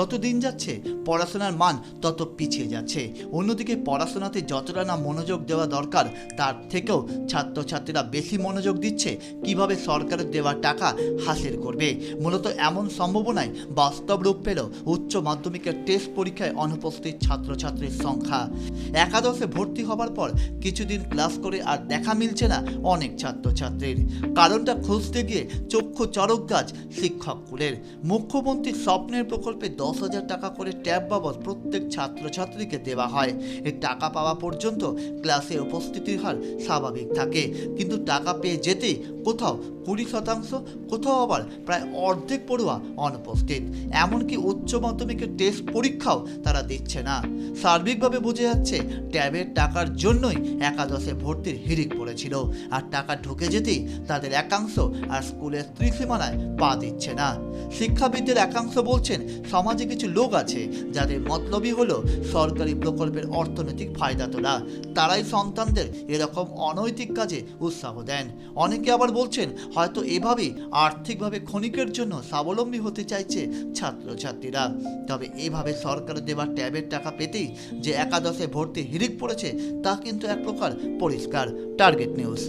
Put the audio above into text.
যত দিন যাচ্ছে, পড়াশোনার মান তত পিছিয়ে যাচ্ছে। অন্যদিকে পড়াশোনাতে যতটা না মনোযোগ দেওয়া দরকার, তার থেকেও ছাত্রছাত্রীরা বেশি মনোযোগ দিচ্ছে কীভাবে সরকারের দেওয়া টাকা হাসিল করবে। মূলত এমন সম্ভাবনায় বাস্তব রূপ পেল উচ্চ মাধ্যমিকের টেস্ট পরীক্ষায় অনুপস্থিত ছাত্রছাত্রীর সংখ্যা। একাদশে ভর্তি হবার পর কিছুদিন ক্লাস করে আর দেখা মিলছে না অনেক ছাত্রছাত্রীর। কারণটা খুঁজতে গিয়ে চক্ষু চরক গাছ শিক্ষককুলের মুখ্যমন্ত্রীর স্বপ্নের প্রকল্পে দশ হাজার টাকা করে ট্যাব বাবদ প্রত্যেক ছাত্রছাত্রীকে দেওয়া হয়। এই টাকা পাওয়া পর্যন্ত ক্লাসে উপস্থিতির হার স্বাভাবিক থাকে। কিন্তু টাকা পেয়ে যেতেই কোথাও কুড়ি শতাংশ কোথাও আবার প্রায় অর্ধেক পড়ুয়া অনুপস্থিত। এমনকি উচ্চ মাধ্যমিকের টেস্ট পরীক্ষাও তারা দিচ্ছে না। সার্বিকভাবে বোঝা যাচ্ছে, ট্যাবের টাকার জন্যই একাদশে ভর্তির হিড়িক পড়েছিল। আর টাকা ঢুকে যেতেই তাদের একাংশ আর স্কুলের ত্রিসীমানায় পা দিচ্ছে না। শিক্ষাবিদদের একাংশ বলছেন, সমাজে কিছু লোক আছে যাদের মতলবই হলো সরকারি প্রকল্পের অর্থনৈতিক ফায়দা তোলা। তারাই সন্তানদের এরকম অনৈতিক কাজে উৎসাহ দেন। অনেকে আবার বলছেন হয়তো এভাবেই আর্থিকভাবে ক্ষণিকের জন্য স্বাবলম্বী হতে চাইছে ছাত্রছাত্রীরা। তবে এভাবে সরকারের দেওয়া ট্যাবের টাকা পেতেই যে একাদশে ভর্তি হিড়িক পড়েছে, তা কিন্তু এক প্রকার পরিষ্কার। Target news.